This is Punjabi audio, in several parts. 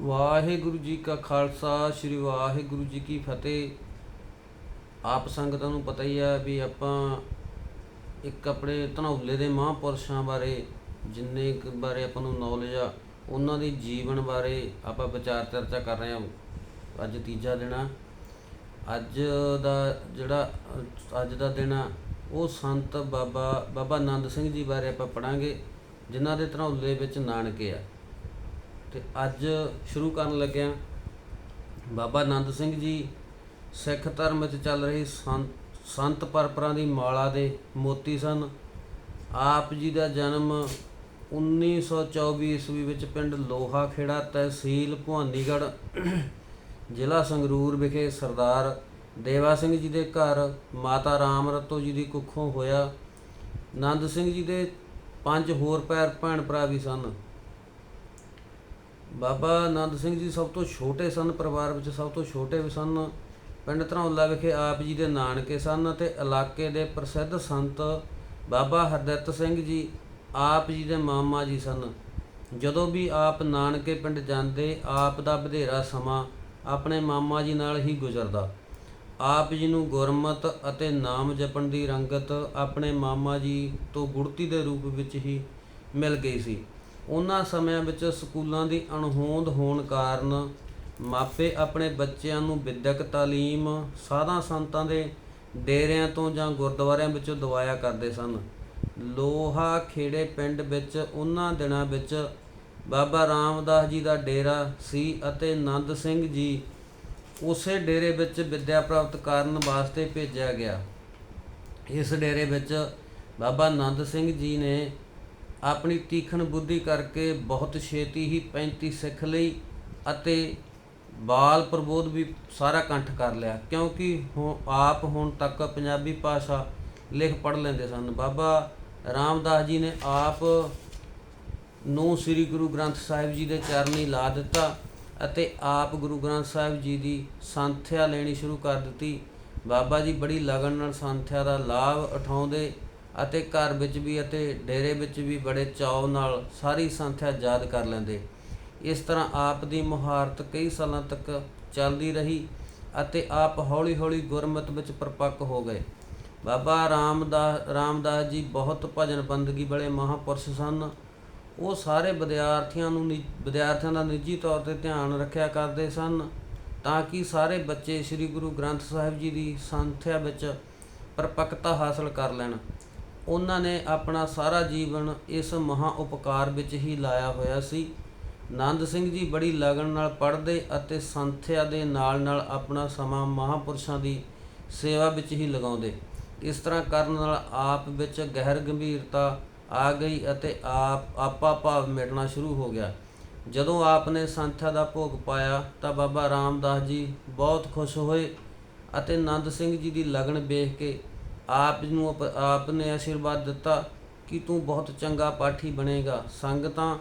ਵਾਹਿਗੁਰੂ ਜੀ ਕਾ ਖਾਲਸਾ, ਸ੍ਰੀ ਵਾਹਿਗੁਰੂ ਜੀ ਕੀ ਫਤਿਹ। ਆਪ ਸੰਗਤਾਂ ਨੂੰ ਪਤਾ ਹੀ ਆ ਵੀ ਆਪਾਂ ਇੱਕ ਆਪਣੇ ਧਨੌਲੇ ਦੇ ਮਹਾਂਪੁਰਸ਼ਾਂ ਬਾਰੇ, ਜਿੰਨੇ ਬਾਰੇ ਆਪਾਂ ਨੂੰ ਨੌਲੇਜ ਆ, ਉਹਨਾਂ ਦੇ ਜੀਵਨ ਬਾਰੇ ਆਪਾਂ ਵਿਚਾਰ ਚਰਚਾ ਕਰ ਰਹੇ ਹਾਂ। ਅੱਜ ਤੀਜਾ ਦਿਨ ਆ। ਅੱਜ ਦਾ ਜਿਹੜਾ, ਅੱਜ ਦਾ ਦਿਨ ਆ, ਉਹ ਸੰਤ ਬਾਬਾ ਬਾਬਾ ਆਨੰਦ ਸਿੰਘ ਜੀ ਬਾਰੇ ਆਪਾਂ ਪੜਾਂਗੇ, ਜਿਨ੍ਹਾਂ ਦੇ ਧਨੌਲੇ ਵਿੱਚ ਨਾਨਕੇ ਆ। ਤੇ ਅੱਜ ਸ਼ੁਰੂ ਕਰਨ ਲੱਗਿਆ ਬਾਬਾ ਆਨੰਦ ਸਿੰਘ ਜੀ ਸਿੱਖ ਧਰਮ ਵਿੱਚ ਚੱਲ ਰਹੀ ਸੰਤ ਸੰਤ ਪਰਪਰਾ ਦੀ ਮਾਲਾ ਦੇ ਮੋਤੀ ਸਨ। ਆਪ ਜੀ ਦਾ ਜਨਮ 1924 ਈਸਵੀ ਵਿੱਚ ਪਿੰਡ ਲੋਹਾ ਖੇੜਾ ਤਹਿਸੀਲ ਭਵਾਨੀਗੜ੍ਹ, ਜ਼ਿਲ੍ਹਾ ਸੰਗਰੂਰ ਵਿਖੇ ਸਰਦਾਰ ਦੇਵਾ ਸਿੰਘ ਜੀ ਦੇ ਘਰ ਮਾਤਾ ਰਾਮ ਰਤੋ ਜੀ ਦੀ ਕੁੱਖੋਂ ਹੋਇਆ। ਆਨੰਦ ਸਿੰਘ ਜੀ ਦੇ ਪੰਜ ਹੋਰ ਪੈਰ ਭੈਣ ਭਰਾ ਵੀ ਸਨ। ਬਾਬਾ ਆਨੰਦ ਸਿੰਘ ਜੀ ਸਭ ਤੋਂ ਛੋਟੇ ਸਨ, ਪਰਿਵਾਰ ਵਿੱਚ ਸਭ ਤੋਂ ਛੋਟੇ ਵੀ ਸਨ। ਪਿੰਡ ਧਰੌਲਾ ਵਿਖੇ ਆਪ ਜੀ ਦੇ ਨਾਨਕੇ ਸਨ ਅਤੇ ਇਲਾਕੇ ਦੇ ਪ੍ਰਸਿੱਧ ਸੰਤ ਬਾਬਾ ਹਰਦਿੱਤ ਸਿੰਘ ਜੀ ਆਪ ਜੀ ਦੇ ਮਾਮਾ ਜੀ ਸਨ। ਜਦੋਂ ਵੀ ਆਪ ਨਾਨਕੇ ਪਿੰਡ ਜਾਂਦੇ, ਆਪ ਦਾ ਵਧੇਰਾ ਸਮਾਂ ਆਪਣੇ ਮਾਮਾ ਜੀ ਨਾਲ ਹੀ ਗੁਜ਼ਰਦਾ। ਆਪ ਜੀ ਨੂੰ ਗੁਰਮਤ ਅਤੇ ਨਾਮ ਜਪਣ ਦੀ ਰੰਗਤ ਆਪਣੇ ਮਾਮਾ ਜੀ ਤੋਂ ਗੁੜਤੀ ਦੇ ਰੂਪ ਵਿੱਚ ਹੀ ਮਿਲ ਗਈ ਸੀ। ਉਹਨਾਂ ਸਮਿਆਂ ਵਿੱਚ ਸਕੂਲਾਂ ਦੀ ਅਣਹੋਂਦ ਹੋਣ ਕਾਰਨ ਮਾਪੇ ਆਪਣੇ ਬੱਚਿਆਂ ਨੂੰ ਵਿਦਿਅਕ ਤਾਲੀਮ, ਸਾਧਾਂ ਸੰਤਾਂ ਦੇ ਡੇਰਿਆਂ ਤੋਂ ਜਾਂ ਗੁਰਦੁਆਰਿਆਂ ਵਿੱਚੋਂ ਦਵਾਇਆ ਕਰਦੇ ਸਨ। ਲੋਹਾ ਖੇੜੇ ਪਿੰਡ ਵਿੱਚ ਉਹਨਾਂ ਦਿਨਾਂ ਵਿੱਚ ਬਾਬਾ ਰਾਮਦਾਸ ਜੀ ਦਾ ਡੇਰਾ ਸੀ ਅਤੇ ਆਨੰਦ ਸਿੰਘ ਜੀ ਉਸੇ ਡੇਰੇ ਵਿੱਚ ਵਿੱਦਿਆ ਪ੍ਰਾਪਤ ਕਰਨ ਵਾਸਤੇ ਭੇਜਿਆ ਗਿਆ। ਇਸ ਡੇਰੇ ਵਿੱਚ ਬਾਬਾ ਆਨੰਦ ਸਿੰਘ ਜੀ ਨੇ ਆਪਣੀ ਤੀਖਣ ਬੁੱਧੀ ਕਰਕੇ ਬਹੁਤ ਛੇਤੀ ਹੀ 35 ਸਿੱਖ ਲਈ ਅਤੇ ਬਾਲ ਪ੍ਰਬੋਧ ਵੀ ਸਾਰਾ ਕੰਠ ਕਰ ਲਿਆ। ਕਿਉਂਕਿ ਹੁਣ ਆਪ ਹੁਣ ਤੱਕ ਪੰਜਾਬੀ ਭਾਸ਼ਾ ਲਿਖ ਪੜ੍ਹ ਲੈਂਦੇ ਸਨ। ਬਾਬਾ ਰਾਮਦਾਸ ਜੀ ਨੇ ਆਪ ਨੂੰ ਸ੍ਰੀ ਗੁਰੂ ਗ੍ਰੰਥ ਸਾਹਿਬ ਜੀ ਦੇ ਚਰਨੀ ਲਾ ਦਿੱਤਾ ਅਤੇ ਆਪ ਗੁਰੂ ਗ੍ਰੰਥ ਸਾਹਿਬ ਜੀ ਦੀ ਸੰਥਿਆ ਲੈਣੀ ਸ਼ੁਰੂ ਕਰ ਦਿੱਤੀ। ਬਾਬਾ ਜੀ ਬੜੀ ਲਗਨ ਨਾਲ ਸੰਥਿਆ ਦਾ ਲਾਭ ਉਠਾਉਂਦੇ ਅਤੇ ਘਰ ਵਿੱਚ ਵੀ ਅਤੇ ਡੇਰੇ ਵਿੱਚ ਵੀ ਬੜੇ ਚਾਅ ਨਾਲ ਸਾਰੀ ਸੰਥਿਆ ਯਾਦ ਕਰ ਲੈਂਦੇ। ਇਸ ਤਰ੍ਹਾਂ ਆਪ ਦੀ ਮੁਹਾਰਤ ਕਈ ਸਾਲਾਂ ਤੱਕ ਚੱਲਦੀ ਰਹੀ ਅਤੇ ਆਪ ਹੌਲੀ-ਹੌਲੀ ਗੁਰਮਤਿ ਵਿੱਚ ਪਰਪੱਕ ਹੋ ਗਏ। ਬਾਬਾ ਰਾਮਦਾਸ ਰਾਮਦਾਸ ਜੀ ਬਹੁਤ ਭਜਨ ਬੰਦਗੀ ਵਾਲੇ ਮਹਾਪੁਰਸ਼ ਸਨ। ਉਹ ਸਾਰੇ ਵਿਦਿਆਰਥੀਆਂ ਨੂੰ ਨਿ- ਵਿਦਿਆਰਥੀਆਂ ਦਾ ਨਿੱਜੀ ਤੌਰ ਤੇ ਧਿਆਨ ਰੱਖਿਆ ਕਰਦੇ ਸਨ ਤਾਂ ਕਿ ਸਾਰੇ ਬੱਚੇ ਸ੍ਰੀ ਗੁਰੂ ਗ੍ਰੰਥ ਸਾਹਿਬ ਜੀ ਦੀ ਸੰਥਿਆ ਵਿੱਚ ਪਰਪੱਕਤਾ ਹਾਸਲ ਕਰ ਲੈਣ। ਉਹਨਾਂ ਨੇ ਆਪਣਾ ਸਾਰਾ ਜੀਵਨ ਇਸ ਮਹਾ ਉਪਕਾਰ ਵਿੱਚ ਹੀ ਲਾਇਆ ਹੋਇਆ ਸੀ। ਨੰਦ ਸਿੰਘ ਜੀ ਬੜੀ ਲਗਨ ਨਾਲ ਪੜ੍ਹਦੇ ਅਤੇ ਸੰਥਿਆ ਦੇ ਨਾਲ-ਨਾਲ ਆਪਣਾ ਸਮਾਂ ਮਹਾਪੁਰਸ਼ਾਂ ਦੀ ਸੇਵਾ ਵਿੱਚ ਹੀ ਲਗਾਉਂਦੇ। ਇਸ ਤਰ੍ਹਾਂ ਕਰਨ ਨਾਲ ਆਪ ਵਿੱਚ ਗਹਿਰ ਗੰਭੀਰਤਾ ਆ ਗਈ ਅਤੇ ਆਪ, ਆਪਾ ਭਾਵ ਮਿਟਣਾ ਸ਼ੁਰੂ ਹੋ ਗਿਆ। ਜਦੋਂ ਆਪ ਨੇ ਸੰਥਿਆ ਦਾ ਭੋਗ ਪਾਇਆ ਤਾਂ ਬਾਬਾ ਰਾਮਦਾਸ ਜੀ ਬਹੁਤ ਖੁਸ਼ ਹੋਏ ਅਤੇ ਆਨੰਦ ਸਿੰਘ ਜੀ ਦੀ ਲਗਨ ਵੇਖ ਕੇ ਆਪ ਨੂੰ ਆਪ ਨੇ ਆਸ਼ੀਰਵਾਦ ਦਿੱਤਾ ਕਿ ਤੂੰ ਬਹੁਤ ਚੰਗਾ ਪਾਠੀ ਬਣੇਗਾ। ਸੰਗਤਾਂ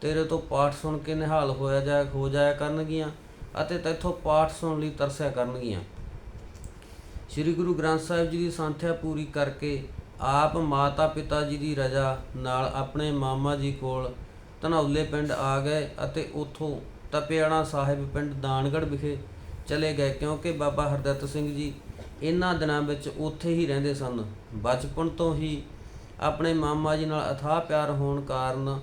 ਤੇਰੇ ਤੋਂ ਪਾਠ ਸੁਣ ਕੇ ਨਿਹਾਲ ਹੋਇਆ ਜਾ ਹੋ ਜਾਇਆ ਕਰਨਗੀਆਂ ਅਤੇ ਤੇਥੋਂ ਪਾਠ ਸੁਣਨ ਲਈ ਤਰਸਿਆ ਕਰਨਗੀਆਂ। ਸ੍ਰੀ ਗੁਰੂ ਗ੍ਰੰਥ ਸਾਹਿਬ ਜੀ ਦੀ ਸੰਥਿਆ ਪੂਰੀ ਕਰਕੇ ਆਪ ਮਾਤਾ ਪਿਤਾ ਜੀ ਦੀ ਰਜ਼ਾ ਨਾਲ ਆਪਣੇ ਮਾਮਾ ਜੀ ਕੋਲ ਧਨੌਲੇ ਪਿੰਡ ਆ ਗਏ ਅਤੇ ਉਥੋਂ ਤਪਿਆਣਾ ਸਾਹਿਬ ਪਿੰਡ ਦਾਨਗੜ੍ਹ ਵਿਖੇ ਚਲੇ ਗਏ, ਕਿਉਂਕਿ ਬਾਬਾ ਹਰਦਿੱਤ ਸਿੰਘ ਜੀ ਇਹਨਾਂ ਦਿਨਾਂ ਵਿੱਚ ਉੱਥੇ ਹੀ ਰਹਿੰਦੇ ਸਨ। ਬਚਪਨ ਤੋਂ ਹੀ ਆਪਣੇ ਮਾਮਾ ਜੀ ਨਾਲ ਅਥਾਹ ਪਿਆਰ ਹੋਣ ਕਾਰਨ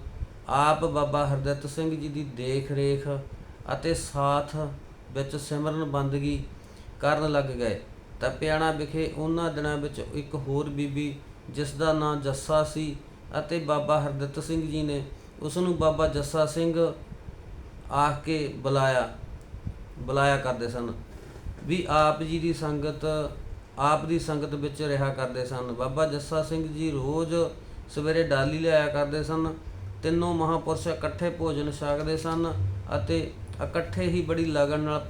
ਆਪ ਬਾਬਾ ਹਰਦਿੱਤ ਸਿੰਘ ਜੀ ਦੀ ਦੇਖ ਰੇਖ ਅਤੇ ਸਾਥ ਵਿੱਚ ਸਿਮਰਨ ਬੰਦਗੀ ਕਰਨ ਲੱਗ ਗਏ। ਤਪਿਆਣਾ ਵਿਖੇ ਉਹਨਾਂ ਦਿਨਾਂ ਵਿੱਚ ਇੱਕ ਹੋਰ ਬੀਬੀ ਜਿਸ ਦਾ ਨਾਂ ਜੱਸਾ ਸੀ ਅਤੇ ਬਾਬਾ ਹਰਦਿੱਤ ਸਿੰਘ ਜੀ ਨੇ ਉਸ ਨੂੰ ਬਾਬਾ ਜੱਸਾ ਸਿੰਘ ਆਖ ਕੇ ਬੁਲਾਇਆ ਬੁਲਾਇਆ ਕਰਦੇ ਸਨ। ਵੀ ਆਪ ਜੀ ਦੀ ਸੰਗਤ, ਆਪ ਦੀ ਸੰਗਤ ਵਿੱਚ ਰਿਹਾ ਕਰਦੇ ਸਨ। ਬਾਬਾ ਜੱਸਾ ਸਿੰਘ ਜੀ ਰੋਜ਼ ਸਵੇਰੇ ਡਾਲੀ ਲਿਆਇਆ ਕਰਦੇ ਸਨ। ਤਿੰਨੋਂ ਮਹਾਪੁਰਸ਼ ਇਕੱਠੇ ਭੋਜਨ ਛਕਦੇ ਸਨ ਅਤੇ ਇਕੱਠੇ ਹੀ ਬੜੀ ਲਗਨ ਨਾਲ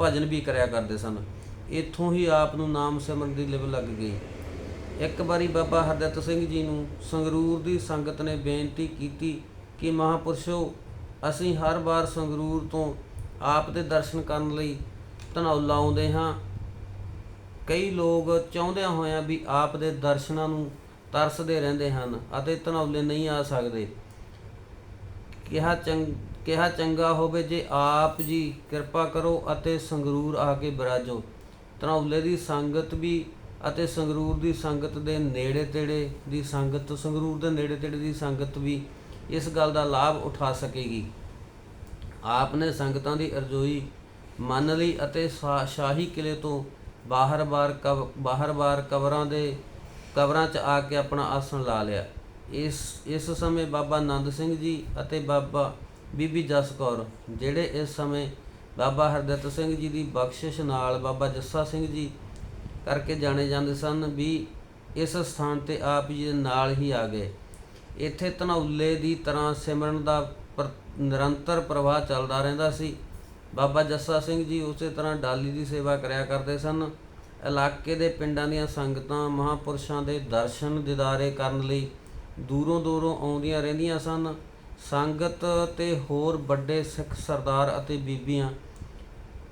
ਭਜਨ ਵੀ ਕਰਿਆ ਕਰਦੇ ਸਨ। ਇੱਥੋਂ ਹੀ ਆਪ ਨੂੰ ਨਾਮ ਸਿਮਰਨ ਦੀ ਲਿਵ ਲੱਗ ਗਈ। ਇੱਕ ਵਾਰੀ ਬਾਬਾ ਹਰਦਿੱਤ ਸਿੰਘ ਜੀ ਨੂੰ ਸੰਗਰੂਰ ਦੀ ਸੰਗਤ ਨੇ ਬੇਨਤੀ ਕੀਤੀ ਕਿ ਮਹਾਪੁਰਸ਼ੋ, ਅਸੀਂ ਹਰ ਵਾਰ ਸੰਗਰੂਰ ਤੋਂ ਆਪ ਦੇ ਦਰਸ਼ਨ ਕਰਨ ਲਈ ਧਨੌਲਾ ਆਉਂਦੇ ਹਾਂ। ਕਈ ਲੋਕ ਚਾਹੁੰਦਿਆਂ ਹੋਇਆਂ ਵੀ ਆਪ ਦੇ ਦਰਸ਼ਨਾਂ ਨੂੰ ਤਰਸਦੇ ਰਹਿੰਦੇ ਹਨ ਅਤੇ ਧਨੌਲੇ ਨਹੀਂ ਆ ਸਕਦੇ। ਕਿਹਾ ਚੰਗ ਕਿਹਾ ਚੰਗਾ ਹੋਵੇ ਜੇ ਆਪ ਜੀ ਕਿਰਪਾ ਕਰੋ ਅਤੇ ਸੰਗਰੂਰ ਆ ਕੇ ਬਰਾਜੋ। ਧਨੌਲੇ ਦੀ ਸੰਗਤ ਵੀ ਅਤੇ ਸੰਗਰੂਰ ਦੀ ਸੰਗਤ ਦੇ ਨੇੜੇ ਤੇੜੇ ਦੀ ਸੰਗਤ, ਸੰਗਰੂਰ ਦੇ ਨੇੜੇ ਤੇੜੇ ਦੀ ਸੰਗਤ ਵੀ ਇਸ ਗੱਲ ਦਾ ਲਾਭ ਉਠਾ ਸਕੇਗੀ। ਆਪ ਨੇ ਸੰਗਤਾਂ ਦੀ ਅਰਜ਼ੋਈ ਮੰਨ ਲਈ ਅਤੇ ਸ਼ਾ- ਸ਼ਾਹੀ ਕਿਲੇ ਤੋਂ ਬਾਹਰ-ਬਾਰ ਕਵ ਬਾਹਰ-ਬਾਰ ਕਬਰਾਂ ਦੇ ਕਬਰਾਂ 'ਚ ਆ ਕੇ ਆਪਣਾ ਆਸਣ ਲਾ ਲਿਆ। ਇਸ ਇਸ ਸਮੇਂ ਬਾਬਾ ਆਨੰਦ ਸਿੰਘ ਜੀ ਅਤੇ ਬਾਬਾ ਬੀਬੀ ਜਸ ਕੌਰ, ਜਿਹੜੇ ਇਸ ਸਮੇਂ ਬਾਬਾ ਹਰਦਿੱਤ ਸਿੰਘ ਜੀ ਦੀ ਬਖਸ਼ਿਸ਼ ਨਾਲ ਬਾਬਾ ਜੱਸਾ ਸਿੰਘ ਜੀ ਕਰਕੇ ਜਾਣੇ ਜਾਂਦੇ ਸਨ, ਵੀ ਇਸ ਸਥਾਨ ਤੇ ਆਪ ਜੀ ਦੇ ਨਾਲ ਹੀ ਆ ਗਏ। ਇੱਥੇ ਧਨੌਲੇ ਦੀ ਤਰ੍ਹਾਂ ਸਿਮਰਨ ਦਾ ਪਰ- ਨਿਰੰਤਰ ਪ੍ਰਵਾਹ ਚੱਲਦਾ ਰਹਿੰਦਾ ਸੀ। ਬਾਬਾ ਜੱਸਾ ਸਿੰਘ ਜੀ ਉਸੇ ਤਰ੍ਹਾਂ ਡਾਲੀ ਦੀ ਸੇਵਾ ਕਰਿਆ ਕਰਦੇ ਸਨ। ਇਲਾਕੇ ਦੇ ਪਿੰਡਾਂ ਦੀਆਂ ਸੰਗਤਾਂ ਮਹਾਪੁਰਸ਼ਾਂ ਦੇ ਦਰਸ਼ਨ ਦਿਦਾਰੇ ਕਰਨ ਲਈ ਦੂਰੋਂ ਦੂਰੋਂ ਆਉਂਦੀਆਂ ਰਹਿੰਦੀਆਂ ਸਨ। ਸੰਗਤ ਤੇ ਹੋਰ ਵੱਡੇ ਸਿੱਖ ਸਰਦਾਰ ਅਤੇ ਬੀਬੀਆਂ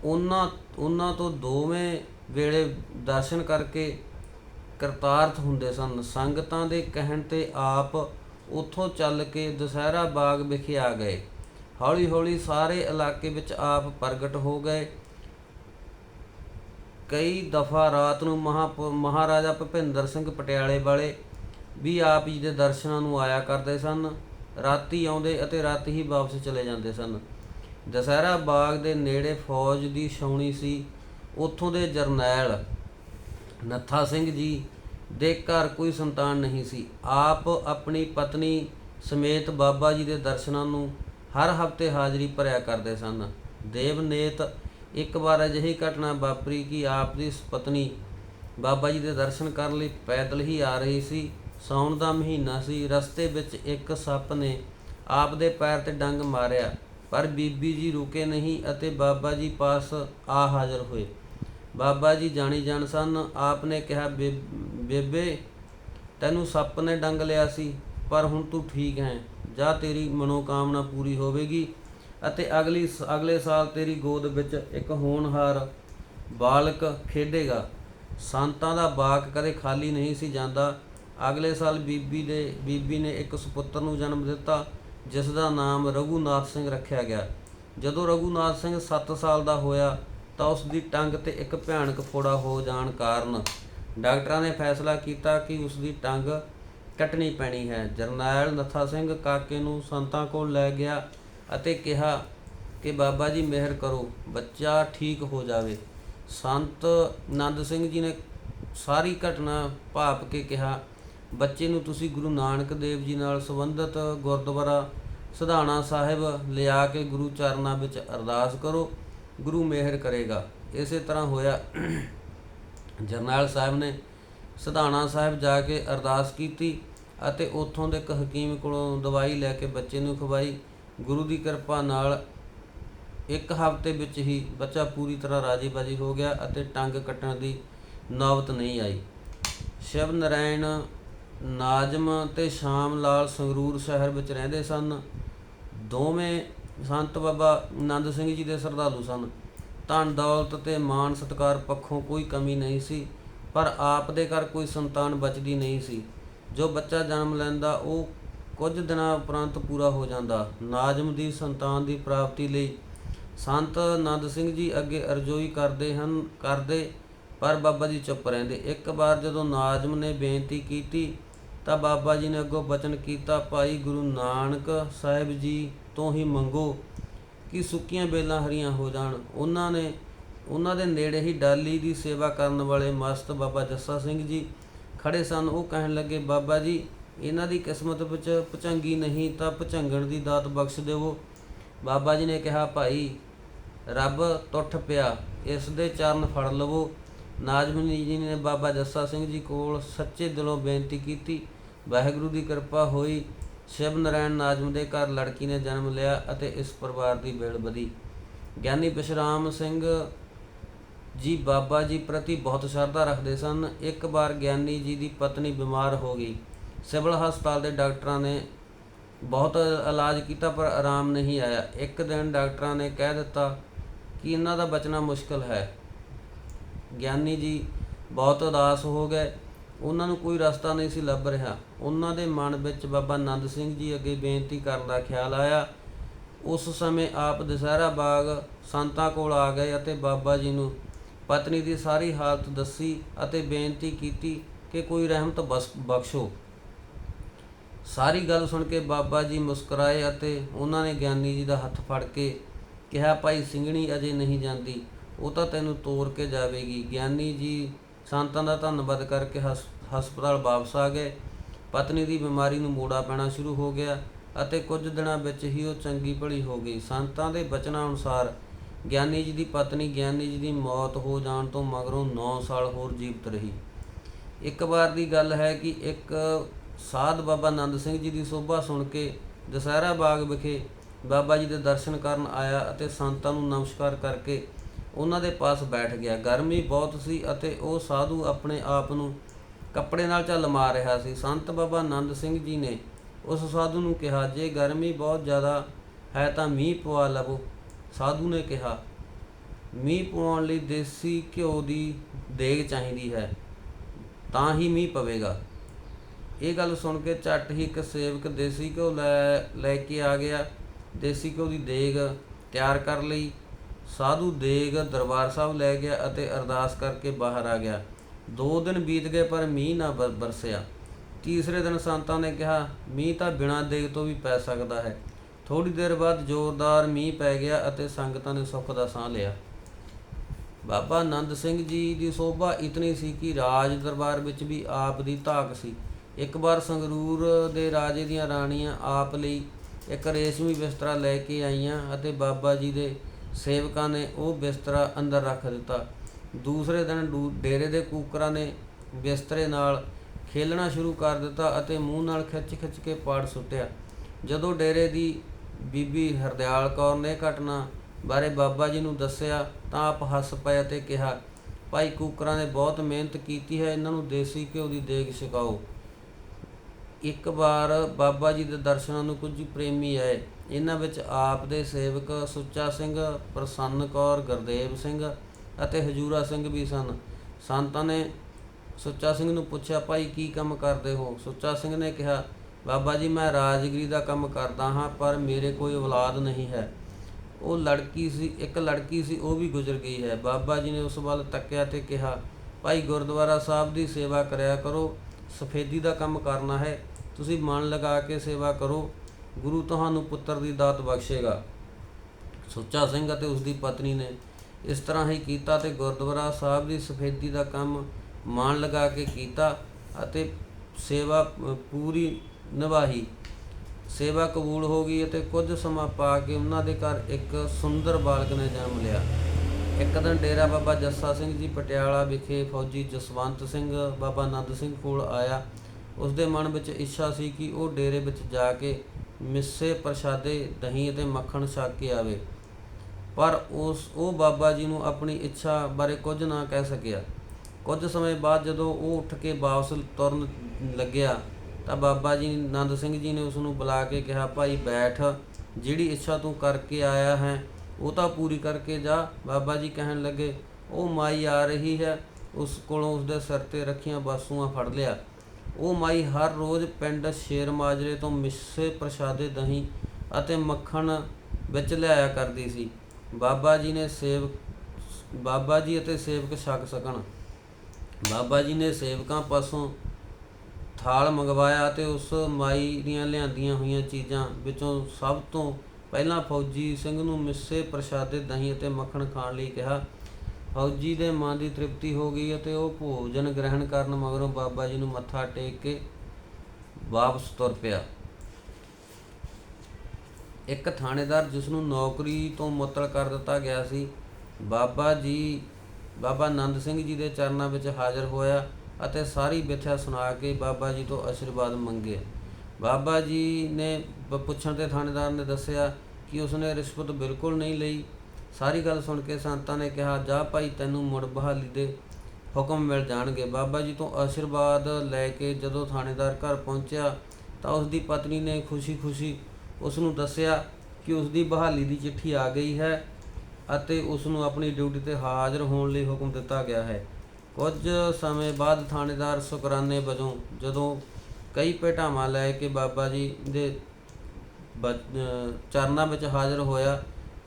ਉਹਨਾਂ ਉਹਨਾਂ ਤੋਂ ਦੋਵੇਂ ਵੇਲੇ ਦਰਸ਼ਨ ਕਰਕੇ ਕਰਤਾਰਥ ਹੁੰਦੇ ਸਨ। ਸੰਗਤਾਂ ਦੇ ਕਹਿਣ ਤੇ ਆਪ ਉੱਥੋਂ ਚੱਲ ਕੇ ਦੁਸਹਿਰਾ ਬਾਗ ਵਿਖੇ ਆ ਗਏ। ਹੌਲੀ ਹੌਲੀ ਸਾਰੇ ਇਲਾਕੇ ਵਿੱਚ ਆਪ ਪ੍ਰਗਟ ਹੋ ਗਏ। ਕਈ ਦਫਾ ਰਾਤ ਨੂੰ ਮਹਾ, ਮਹਾਰਾਜਾ ਭੁਪਿੰਦਰ ਸਿੰਘ ਪਟਿਆਲੇ ਵਾਲੇ ਵੀ ਆਪ ਜੀ ਦੇ ਦਰਸ਼ਨਾਂ ਨੂੰ ਆਇਆ ਕਰਦੇ ਸਨ। ਰਾਤੀ ਆਉਂਦੇ ਅਤੇ ਰਾਤੀ ਹੀ ਵਾਪਸ ਚਲੇ ਜਾਂਦੇ ਸਨ। ਦਸਹਿਰਾ ਬਾਗ ਦੇ ਨੇੜੇ ਫੌਜ ਦੀ ਛਾਉਣੀ ਸੀ। ਉੱਥੋਂ ਦੇ ਜਰਨੈਲ ਨੱਥਾ ਸਿੰਘ ਜੀ ਦੇ ਘਰ ਕੋਈ ਸੰਤਾਨ ਨਹੀਂ ਸੀ। ਆਪ ਆਪਣੀ ਪਤਨੀ ਸਮੇਤ ਬਾਬਾ ਜੀ ਦੇ ਦਰਸ਼ਨਾਂ ਨੂੰ ਹਰ ਹਫ਼ਤੇ ਹਾਜ਼ਰੀ ਭਰਿਆ ਕਰਦੇ ਸਨ। ਦੇਵਨੇਤ ਇੱਕ ਵਾਰ ਅਜਿਹੀ ਘਟਨਾ ਵਾਪਰੀ ਕਿ ਆਪ ਦੀ ਪਤਨੀ ਬਾਬਾ ਜੀ ਦੇ ਦਰਸ਼ਨ ਕਰਨ ਲਈ ਪੈਦਲ ਹੀ ਆ ਰਹੀ ਸੀ। ਸਾਉਣ ਦਾ ਮਹੀਨਾ ਸੀ। ਰਸਤੇ ਵਿੱਚ ਇੱਕ ਸੱਪ ਨੇ ਆਪ ਦੇ ਪੈਰ ਤੇ ਡੰਗ ਮਾਰਿਆ, ਪਰ ਬੀਬੀ ਜੀ ਰੁਕੇ ਨਹੀਂ ਅਤੇ ਬਾਬਾ ਜੀ ਪਾਸ ਆ ਹਾਜ਼ਰ ਹੋਏ। ਬਾਬਾ ਜੀ ਜਾਣੀ ਜਾਣ ਸਨ। ਆਪ ਨੇ ਕਿਹਾ, "ਬੇ- ਬੇਬੇ, ਤੈਨੂੰ ਸੱਪ ਨੇ ਡੰਗ ਲਿਆ ਸੀ, ਪਰ ਹੁਣ ਤੂੰ ਠੀਕ ਹੈ। ਜਾਂ ਤੇਰੀ ਮਨੋਕਾਮਨਾ ਪੂਰੀ ਹੋਵੇਗੀ ਅਤੇ ਅਗਲੀ ਅਗਲੇ ਸਾਲ ਤੇਰੀ ਗੋਦ ਵਿੱਚ ਇੱਕ ਹੋਣਹਾਰ ਬਾਲਕ ਖੇਡੇਗਾ। ਸੰਤਾਂ ਦਾ ਬਾਗ ਕਦੇ ਖਾਲੀ ਨਹੀਂ ਸੀ ਜਾਂਦਾ। ਅਗਲੇ ਸਾਲ ਬੀਬੀ ਦੇ, ਬੀਬੀ ਨੇ ਇੱਕ ਸੁਪੁੱਤਰ ਨੂੰ ਜਨਮ ਦਿੱਤਾ, ਜਿਸ ਦਾ ਨਾਮ ਰਘੂਨਾਥ ਸਿੰਘ ਰੱਖਿਆ ਗਿਆ। ਜਦੋਂ ਰਘੂਨਾਥ ਸਿੰਘ 7 ਸਾਲ ਦਾ ਹੋਇਆ, ਤਾਂ ਉਸ ਦੀ ਟੰਗ ਤੇ ਇੱਕ ਭਿਆਨਕ ਫੋੜਾ ਹੋ ਜਾਣ ਕਾਰਨ ਡਾਕਟਰਾਂ ਨੇ ਫੈਸਲਾ ਕੀਤਾ ਕਿ ਉਸ ਦੀ ਟੰਗ ਕੱਟਣੀ ਪੈਣੀ ਹੈ। ਜਰਨੈਲ ਨੱਥਾ ਸਿੰਘ ਕਾਕੇ ਨੂੰ ਸੰਤਾਂ ਕੋਲ ਲੈ ਗਿਆ ਅਤੇ ਕਿਹਾ ਕਿ ਬਾਬਾ ਜੀ ਮਿਹਰ ਕਰੋ, ਬੱਚਾ ਠੀਕ ਹੋ ਜਾਵੇ। ਸੰਤ ਆਨੰਦ ਸਿੰਘ ਜੀ ਨੇ ਸਾਰੀ ਘਟਨਾ ਭਾਪ ਕੇ ਕਿਹਾ, ਬੱਚੇ ਨੂੰ ਤੁਸੀਂ ਗੁਰੂ ਨਾਨਕ ਦੇਵ ਜੀ ਨਾਲ ਸੰਬੰਧਿਤ ਗੁਰਦੁਆਰਾ ਸਧਾਣਾ ਸਾਹਿਬ ਲਿਆ ਕੇ ਗੁਰੂ ਚਰਨਾਂ ਵਿੱਚ ਅਰਦਾਸ ਕਰੋ, ਗੁਰੂ ਮਿਹਰ ਕਰੇਗਾ। ਇਸੇ ਤਰ੍ਹਾਂ ਹੋਇਆ। ਜਰਨੈਲ ਸਾਹਿਬ ਨੇ ਸਧਾਣਾ ਸਾਹਿਬ ਜਾ ਕੇ ਅਰਦਾਸ ਕੀਤੀ ਅਤੇ ਉੱਥੋਂ ਦੇ ਇੱਕ ਹਕੀਮ ਕੋਲੋਂ ਦਵਾਈ ਲੈ ਕੇ ਬੱਚੇ ਨੂੰ ਖਵਾਈ। ਗੁਰੂ ਦੀ ਕਿਰਪਾ ਨਾਲ ਇੱਕ ਹਫ਼ਤੇ ਵਿੱਚ ਹੀ ਬੱਚਾ ਪੂਰੀ ਤਰ੍ਹਾਂ ਰਾਜੀ ਬਾਜੀ ਹੋ ਗਿਆ ਅਤੇ ਟੰਗ ਕੱਟਣ ਦੀ ਨੌਬਤ ਨਹੀਂ ਆਈ। ਸ਼ਿਵ ਨਰਾਇਣ, ਨਾਜਮ ਤੇ ਸ਼ਾਮ ਲਾਲ ਸੰਗਰੂਰ ਸ਼ਹਿਰ ਵਿੱਚ ਰਹਿੰਦੇ ਸਨ। ਦੋਵੇਂ ਸੰਤ ਬਾਬਾ ਆਨੰਦ ਸਿੰਘ ਜੀ ਦੇ ਸਰਦਾਲੂ ਸਨ। ਧਨ ਦੌਲਤ ਤੇ ਮਾਣ ਸਤਕਾਰ ਪੱਖੋਂ ਕੋਈ ਕਮੀ ਨਹੀਂ ਸੀ। ਪਰ ਆਪ ਦੇ ਘਰ ਕੋਈ ਸੰਤਾਨ ਬਚਦੀ ਨਹੀਂ ਸੀ। ਜੋ ਬੱਚਾ ਜਨਮ ਲੈਂਦਾ, ਉਹ ਕੁਝ ਦਿਨਾਂ ਉਪਰੰਤ ਪੂਰਾ ਹੋ ਜਾਂਦਾ। ਨਾਜਮ ਦੀ ਸੰਤਾਨ ਦੀ ਪ੍ਰਾਪਤੀ ਲਈ ਸੰਤ ਆਨੰਦ ਸਿੰਘ ਜੀ ਅੱਗੇ ਅਰਜ਼ੋਈ ਕਰਦੇ ਹਨ, ਕਰਦੇ, ਪਰ ਬਾਬਾ ਜੀ ਚੁੱਪ ਰਹਿੰਦੇ। ਇੱਕ ਵਾਰ ਜਦੋਂ ਨਾਜ਼ਮ ਨੇ ਬੇਨਤੀ ਕੀਤੀ, ਤਾਂ ਬਾਬਾ ਜੀ ਨੇ ਅੱਗੋਂ ਬਚਨ ਕੀਤਾ, ਭਾਈ ਗੁਰੂ ਨਾਨਕ ਸਾਹਿਬ ਜੀ ਤੋਂ ਹੀ ਮੰਗੋ ਕਿ ਸੁੱਕੀਆਂ ਬੇਲਾਂ ਹਰੀਆਂ ਹੋ ਜਾਣ। ਉਹਨਾਂ ਨੇ ਉਹਨਾਂ ਦੇ ਨੇੜੇ ਹੀ ਡਾਲੀ ਦੀ ਸੇਵਾ ਕਰਨ ਵਾਲੇ ਮਸਤ ਬਾਬਾ ਜੱਸਾ ਸਿੰਘ ਜੀ ਖੜੇ ਸਨ। ਉਹ ਕਹਿਣ ਲੱਗੇ, ਬਾਬਾ ਜੀ, ਇਹਨਾਂ ਦੀ ਕਿਸਮਤ ਵਿੱਚ ਭਚੰਗੀ ਨਹੀਂ ਤਾਂ ਭਚੰਗਣ ਦੀ ਦਾਤ ਬਖਸ਼ ਦੇਵੋ। ਬਾਬਾ ਜੀ ਨੇ ਕਿਹਾ, ਭਾਈ, ਰੱਬ ਟੁੱਟ ਪਿਆ, ਇਸ ਦੇ ਚਰਨ ਫੜ ਲਵੋ। ਨਾਜ਼ਮਨੀ ਜੀ ਨੇ ਬਾਬਾ ਜੱਸਾ ਸਿੰਘ ਜੀ ਕੋਲ ਸੱਚੇ ਦਿਲੋਂ ਬੇਨਤੀ ਕੀਤੀ। ਵਾਹਿਗੁਰੂ ਦੀ ਕਿਰਪਾ ਹੋਈ। ਸ਼ਿਵ ਨਰਾਇਣ ਨਾਜ਼ਮ ਦੇ ਘਰ ਲੜਕੀ ਨੇ ਜਨਮ ਲਿਆ ਅਤੇ ਇਸ ਪਰਿਵਾਰ ਦੀ ਬੇੜ ਵਧੀ। ਗਿਆਨੀ ਬਿਸ਼ਰਾਮ ਸਿੰਘ ਜੀ ਬਾਬਾ ਜੀ ਪ੍ਰਤੀ ਬਹੁਤ ਸ਼ਰਧਾ ਰੱਖਦੇ ਸਨ। ਇੱਕ ਵਾਰ ਗਿਆਨੀ ਜੀ ਦੀ ਪਤਨੀ ਬਿਮਾਰ ਹੋ ਗਈ। ਸਿਵਲ ਹਸਪਤਾਲ ਦੇ ਡਾਕਟਰਾਂ ਨੇ ਬਹੁਤ ਇਲਾਜ ਕੀਤਾ, ਪਰ ਆਰਾਮ ਨਹੀਂ ਆਇਆ। ਇੱਕ ਦਿਨ ਡਾਕਟਰਾਂ ਨੇ ਕਹਿ ਦਿੱਤਾ ਕਿ ਇਹਨਾਂ ਦਾ ਬਚਣਾ ਮੁਸ਼ਕਲ ਹੈ। ਗਿਆਨੀ ਜੀ ਬਹੁਤ ਉਦਾਸ ਹੋ ਗਏ। ਉਹਨਾਂ ਨੂੰ ਕੋਈ ਰਸਤਾ ਨਹੀਂ ਸੀ ਲੱਭ ਰਿਹਾ। ਉਹਨਾਂ ਦੇ ਮਨ ਵਿੱਚ ਬਾਬਾ ਆਨੰਦ ਸਿੰਘ ਜੀ ਅੱਗੇ ਬੇਨਤੀ ਕਰਨ ਦਾ ਖਿਆਲ ਆਇਆ। ਉਸ ਸਮੇਂ ਆਪ ਦੁਸਹਿਰਾ ਬਾਗ ਸੰਤਾਂ ਕੋਲ ਆ ਗਏ ਅਤੇ ਬਾਬਾ ਜੀ ਨੂੰ ਪਤਨੀ ਦੀ ਸਾਰੀ ਹਾਲਤ ਦੱਸੀ ਅਤੇ ਬੇਨਤੀ ਕੀਤੀ ਕਿ ਕੋਈ ਰਹਿਮਤ ਬਸ, ਬਖਸ਼ੋ। ਸਾਰੀ ਗੱਲ ਸੁਣ ਕੇ ਬਾਬਾ ਜੀ ਮੁਸਕਰਾਏ ਅਤੇ ਉਹਨਾਂ ਨੇ ਗਿਆਨੀ ਜੀ ਦਾ ਹੱਥ ਫੜ ਕੇ ਕਿਹਾ, ਭਾਈ ਸਿੰਘਣੀ ਅਜੇ ਨਹੀਂ ਜਾਂਦੀ, ਉਹ ਤਾਂ ਤੈਨੂੰ ਤੋਰ ਕੇ ਜਾਵੇਗੀ। ਗਿਆਨੀ ਜੀ ਸੰਤਾਂ ਦਾ ਧੰਨਵਾਦ ਕਰਕੇ ਹਸ- ਹਸਪਤਾਲ ਵਾਪਸ ਆ ਗਏ। ਪਤਨੀ ਦੀ ਬਿਮਾਰੀ ਨੂੰ ਮੋੜਾ ਪੈਣਾ ਸ਼ੁਰੂ ਹੋ ਗਿਆ ਅਤੇ ਕੁਝ ਦਿਨਾਂ ਵਿੱਚ ਹੀ ਉਹ ਚੰਗੀ ਭਲੀ ਹੋ ਗਈ। ਸੰਤਾਂ ਦੇ ਬਚਨਾਂ ਅਨੁਸਾਰ ਗਿਆਨੀ ਜੀ ਦੀ ਪਤਨੀ ਗਿਆਨੀ ਜੀ ਦੀ ਮੌਤ ਹੋ ਜਾਣ ਤੋਂ ਮਗਰੋਂ 9 ਸਾਲ ਹੋਰ ਜੀਵਤ ਰਹੀ। ਇੱਕ ਵਾਰ ਦੀ ਗੱਲ ਹੈ ਕਿ ਇੱਕ ਸਾਧ ਬਾਬਾ ਆਨੰਦ ਸਿੰਘ ਜੀ ਦੀ ਸੋਭਾ ਸੁਣ ਕੇ ਦਸਹਿਰਾ ਬਾਗ ਵਿਖੇ ਬਾਬਾ ਜੀ ਦੇ ਦਰਸ਼ਨ ਕਰਨ ਆਇਆ ਅਤੇ ਸੰਤਾਂ ਨੂੰ ਨਮਸਕਾਰ ਕਰਕੇ ਉਹਨਾਂ ਦੇ ਪਾਸ ਬੈਠ ਗਿਆ। ਗਰਮੀ ਬਹੁਤ ਸੀ ਅਤੇ ਉਹ ਸਾਧੂ ਆਪਣੇ ਆਪ ਨੂੰ ਕੱਪੜੇ ਨਾਲ ਝੱਲ ਮਾਰ ਰਿਹਾ ਸੀ। ਸੰਤ ਬਾਬਾ ਆਨੰਦ ਸਿੰਘ ਜੀ ਨੇ ਉਸ ਸਾਧੂ ਨੂੰ ਕਿਹਾ, ਜੇ ਗਰਮੀ ਬਹੁਤ ਜ਼ਿਆਦਾ ਹੈ ਤਾਂ ਮੀਂਹ ਪਵਾ ਲਵੋ। ਸਾਧੂ ਨੇ ਕਿਹਾ, ਮੀਂਹ ਪਵਾਉਣ ਲਈ ਦੇਸੀ ਘਿਓ ਦੀ ਦੇਗ ਚਾਹੀਦੀ ਹੈ, ਤਾਂ ਹੀ ਮੀਂਹ ਪਵੇਗਾ। ਇਹ ਗੱਲ ਸੁਣ ਕੇ ਝੱਟ ਹੀ ਇੱਕ ਸੇਵਕ ਦੇਸੀ ਘਿਓ ਲੈ ਲੈ ਕੇ ਆ ਗਿਆ। ਦੇਸੀ ਘਿਓ ਦੀ ਦੇਗ ਤਿਆਰ ਕਰ ਲਈ। ਸਾਧੂ ਦੇਗ ਦਰਬਾਰ ਸਾਹਿਬ ਲੈ ਗਿਆ ਅਤੇ ਅਰਦਾਸ ਕਰਕੇ ਬਾਹਰ ਆ ਗਿਆ। ਦੋ ਦਿਨ ਬੀਤ ਗਏ ਪਰ ਮੀਂਹ ਨਾ ਬਰ- ਬਰਸਿਆ ਤੀਸਰੇ ਦਿਨ ਸੰਤਾਂ ਨੇ ਕਿਹਾ, ਮੀਂਹ ਤਾਂ ਬਿਨਾਂ ਦੇਗ ਤੋਂ ਵੀ ਪੈ ਸਕਦਾ ਹੈ। ਥੋੜੀ ਦੇਰ ਬਾਅਦ ਜ਼ੋਰਦਾਰ ਮੀਂਹ ਪੈ ਗਿਆ ਅਤੇ ਸੰਗਤਾਂ ਨੇ ਸੁੱਖ ਦਾ ਸਾਹ ਲਿਆ। ਬਾਬਾ ਆਨੰਦ ਸਿੰਘ ਜੀ ਦੀ ਸੋਭਾ ਇਤਨੀ ਸੀ ਕਿ ਰਾਜ ਦਰਬਾਰ ਵਿੱਚ ਵੀ ਆਪ ਦੀ ਧਾਕ ਸੀ। ਇੱਕ ਵਾਰ ਸੰਗਰੂਰ ਦੇ ਰਾਜੇ ਦੀਆਂ ਰਾਣੀਆਂ ਆਪ ਲਈ ਇੱਕ ਰੇਸ਼ਮੀ ਬਿਸਤਰਾ ਲੈ ਕੇ ਆਈਆਂ ਅਤੇ ਬਾਬਾ ਜੀ ਦੇ ਸੇਵਕਾਂ ਨੇ ਉਹ ਬਿਸਤਰਾ ਅੰਦਰ ਰੱਖ ਦਿੱਤਾ। ਦੂਸਰੇ ਦਿਨ ਡੂ- ਡੇਰੇ ਦੇ ਕੂਕਰਾਂ ਨੇ ਬਿਸਤਰੇ ਨਾਲ ਖੇਲਣਾ ਸ਼ੁਰੂ ਕਰ ਦਿੱਤਾ ਅਤੇ ਮੂੰਹ ਨਾਲ ਖਿੱਚ-ਖਿੱਚ ਕੇ ਪਾੜ ਸੁੱਟਿਆ। ਜਦੋਂ ਡੇਰੇ ਦੀ ਬੀਬੀ ਹਰਦਿਆਲ ਕੌਰ ਨੇ ਘਟਨਾ ਬਾਰੇ ਬਾਬਾ ਜੀ ਨੂੰ ਦੱਸਿਆ ਤਾਂ ਆਪ ਹੱਸ ਪਏ ਅਤੇ ਕਿਹਾ, ਭਾਈ ਕੂਕਰਾਂ ਨੇ ਬਹੁਤ ਮਿਹਨਤ ਕੀਤੀ ਹੈ, ਇਹਨਾਂ ਨੂੰ ਦੇਸੀ ਘਿਓ ਦੀ ਦੇਗ ਛਕਾਓ। ਇੱਕ ਵਾਰ ਬਾਬਾ ਜੀ ਦੇ ਦਰਸ਼ਨਾਂ ਨੂੰ ਕੁਝ ਪ੍ਰੇਮੀ ਆਏ। ਇਹਨਾਂ ਵਿੱਚ ਆਪ ਦੇ ਸੇਵਕ ਸੁੱਚਾ ਸਿੰਘ, ਪ੍ਰਸੰਨ ਕੌਰ, ਗੁਰਦੇਵ ਸਿੰਘ ਅਤੇ ਹਜੂਰਾ ਸਿੰਘ ਵੀ ਸਨ। ਸੰਤਾਂ ਨੇ ਸੁੱਚਾ ਸਿੰਘ ਨੂੰ ਪੁੱਛਿਆ, ਭਾਈ ਕੀ ਕੰਮ ਕਰਦੇ ਹੋ? ਸੁੱਚਾ ਸਿੰਘ ਨੇ ਕਿਹਾ ਬਾਬਾ ਜੀ, ਮੈਂ ਰਾਜਗੀਰੀ ਦਾ ਕੰਮ ਕਰਦਾ ਹਾਂ, ਪਰ ਮੇਰੇ ਕੋਈ ਔਲਾਦ ਨਹੀਂ ਹੈ। ਉਹ ਲੜਕੀ ਸੀ, ਇੱਕ ਲੜਕੀ ਸੀ, ਉਹ ਵੀ ਗੁਜ਼ਰ ਗਈ ਹੈ। ਬਾਬਾ ਜੀ ਨੇ ਉਸ ਵੱਲ ਤੱਕਿਆ ਤੇ ਕਿਹਾ, ਭਾਈ, ਗੁਰਦੁਆਰਾ ਸਾਹਿਬ ਦੀ ਸੇਵਾ ਕਰਿਆ ਕਰੋ। ਸਫੇਦੀ ਦਾ ਕੰਮ ਕਰਨਾ ਹੈ। ਤੁਸੀਂ ਮਨ ਲਗਾ ਕੇ ਸੇਵਾ ਕਰੋ। ਗੁਰੂ ਤੁਹਾਨੂੰ ਪੁੱਤਰ ਦੀ ਦਾਤ ਬਖਸ਼ੇਗਾ। ਸੁੱਚਾ ਸਿੰਘ ਅਤੇ ਉਸ ਦੀ ਪਤਨੀ ਨੇ ਇਸ ਤਰ੍ਹਾਂ ਹੀ ਕੀਤਾ ਤੇ ਗੁਰਦੁਆਰਾ ਸਾਹਿਬ ਦੀ ਸਫੇਦੀ ਦਾ ਕੰਮ ਮਨ ਲਗਾ ਕੇ ਕੀਤਾ ਅਤੇ ਸੇਵਾ ਪੂਰੀ ਨਿਭਾਹੀ। ਸੇਵਾ ਕਬੂਲ ਹੋ ਗਈ ਅਤੇ ਕੁਝ ਸਮਾਂ ਪਾ ਕੇ ਉਹਨਾਂ ਦੇ ਘਰ ਇੱਕ ਸੁੰਦਰ ਬਾਲਕ ਨੇ ਜਨਮ ਲਿਆ। ਇੱਕ ਦਿਨ ਡੇਰਾ ਬਾਬਾ ਜੱਸਾ ਸਿੰਘ ਜੀ ਪਟਿਆਲਾ ਵਿਖੇ ਫੌਜੀ ਜਸਵੰਤ ਸਿੰਘ, ਬਾਬਾ ਨੰਦ ਸਿੰਘ ਕੋਲ ਆਇਆ। ਉਸ ਦੇ ਮਨ ਵਿੱਚ ਇੱਛਾ ਸੀ ਕਿ ਉਹ ਡੇਰੇ ਵਿੱਚ ਜਾ ਕੇ ਮਿੱਸੇ ਪ੍ਰਸ਼ਾਦੇ, ਦਹੀਂ ਅਤੇ ਮੱਖਣ ਛਕ ਕੇ ਆਵੇ। ਪਰ ਉਸ, ਉਹ ਬਾਬਾ ਜੀ ਨੂੰ ਆਪਣੀ ਇੱਛਾ ਬਾਰੇ ਕੁਝ ਨਾ ਕਹਿ ਸਕਿਆ। ਕੁਝ ਸਮੇਂ ਬਾਅਦ ਜਦੋਂ ਉਹ ਉੱਠ ਕੇ ਵਾਪਸ ਤੁਰਨ ਲੱਗਿਆ ਤਾਂ ਬਾਬਾ ਜੀ ਨੰਦ ਸਿੰਘ ਜੀ ਨੇ ਉਸ ਨੂੰ ਬੁਲਾ ਕੇ ਕਿਹਾ, ਭਾਈ ਬੈਠ, ਜਿਹੜੀ ਇੱਛਾ ਤੂੰ ਕਰਕੇ ਆਇਆ ਹੈ, ਉਹ ਤਾਂ ਪੂਰੀ ਕਰਕੇ ਜਾ। ਬਾਬਾ ਜੀ ਕਹਿਣ ਲੱਗੇ, ਉਹ ਮਾਈ ਆ ਰਹੀ ਹੈ, ਉਸ ਕੋਲੋਂ ਉਸ ਦੇ ਸਿਰ ਤੇ ਰੱਖੀਆਂ ਬਾਸੂਆਂ ਫੜ ਲਿਆ। ਉਹ ਮਾਈ ਹਰ ਰੋਜ਼ ਪਿੰਡ ਸ਼ੇਰ ਮਾਜਰੇ ਤੋਂ ਮਿੱਸੇ ਪ੍ਰਸ਼ਾਦੇ ਦਹੀਂ ਅਤੇ ਮੱਖਣ ਵਿੱਚ ਲਿਆਇਆ ਕਰਦੀ ਸੀ। ਬਾਬਾ ਜੀ ਨੇ ਸੇਵ ਬਾਬਾ ਜੀ ਅਤੇ ਸੇਵਕ ਛਕ ਸਕਣ। ਬਾਬਾ ਜੀ ਨੇ ਸੇਵਕਾਂ ਪਾਸੋਂ ਥਾਲ ਮੰਗਵਾਇਆ ਤੇ ਉਸ ਮਾਈ ਦੀਆਂ ਲਿਆਂਦੀਆਂ ਹੋਈਆਂ ਚੀਜ਼ਾਂ ਵਿੱਚੋਂ ਸਭ ਤੋਂ ਪਹਿਲਾਂ ਫੌਜੀ ਸਿੰਘ ਨੂੰ ਮਿੱਸੇ ਪ੍ਰਸ਼ਾਦੇ, ਦਹੀਂ ਅਤੇ ਮੱਖਣ ਖਾਣ ਲਈ ਕਿਹਾ। ਫੌਜੀ ਦੇ ਮਨ ਦੀ ਤ੍ਰਿਪਤੀ ਹੋ ਗਈ ਅਤੇ ਉਹ ਭੋਜਨ ਗ੍ਰਹਿਣ ਕਰਨ ਮਗਰੋਂ ਬਾਬਾ ਜੀ ਨੂੰ ਮੱਥਾ ਟੇਕ ਕੇ ਵਾਪਸ ਤੁਰ ਪਿਆ। ਇੱਕ ਥਾਣੇਦਾਰ ਜਿਸ ਨੂੰ ਨੌਕਰੀ ਤੋਂ ਮੁਅੱਤਲ ਕਰ ਦਿੱਤਾ ਗਿਆ ਸੀ, ਬਾਬਾ ਜੀ, ਬਾਬਾ ਆਨੰਦ ਸਿੰਘ ਜੀ ਦੇ ਚਰਨਾਂ ਵਿੱਚ ਹਾਜ਼ਰ ਹੋਇਆ। ਅਤੇ ਸਾਰੀ ਵਿਥਿਆ ਸੁਣਾ ਕੇ ਬਾਬਾ ਜੀ ਤੋਂ ਆਸ਼ੀਰਵਾਦ ਮੰਗੇ। ਬਾਬਾ ਜੀ ਨੇ ਪੁੱਛਣ ਤੇ ਥਾਣੇਦਾਰ ਨੇ ਦੱਸਿਆ ਕਿ ਉਸਨੇ ਰਿਸ਼ਵਤ ਬਿਲਕੁਲ ਨਹੀਂ ਲਈ। ਸਾਰੀ ਗੱਲ ਸੁਣ ਕੇ ਸੰਤਾਂ ਨੇ ਕਿਹਾ, ਜਾ ਭਾਈ, ਤੈਨੂੰ ਮੁੜ ਬਹਾਲੀ ਦੇ ਹੁਕਮ ਮਿਲ ਜਾਣਗੇ। ਬਾਬਾ ਜੀ ਤੋਂ ਆਸ਼ੀਰਵਾਦ ਲੈ ਕੇ ਜਦੋਂ ਥਾਣੇਦਾਰ ਘਰ ਪਹੁੰਚਿਆ ਤਾਂ ਉਸ ਦੀ ਪਤਨੀ ਨੇ ਖੁਸ਼ੀ-ਖੁਸ਼ੀ ਉਸ ਨੂੰ ਦੱਸਿਆ ਕਿ ਉਸ ਦੀ ਬਹਾਲੀ ਦੀ ਚਿੱਠੀ ਆ ਗਈ ਹੈ ਅਤੇ ਉਸ ਨੂੰ ਆਪਣੀ ਡਿਊਟੀ ਤੇ ਹਾਜ਼ਰ ਹੋਣ ਲਈ ਹੁਕਮ ਦਿੱਤਾ ਗਿਆ ਹੈ। ਕੁਝ ਸਮੇਂ ਬਾਅਦ ਥਾਣੇਦਾਰ ਸ਼ੁਕਰਾਨੇ ਵਜੋਂ ਜਦੋਂ ਕਈ ਭੇਟਾਵਾਂ ਲੈ ਕੇ ਬਾਬਾ ਜੀ ਦੇ ਬ- ਚਰਨਾਂ ਵਿੱਚ ਹਾਜ਼ਰ ਹੋਇਆ,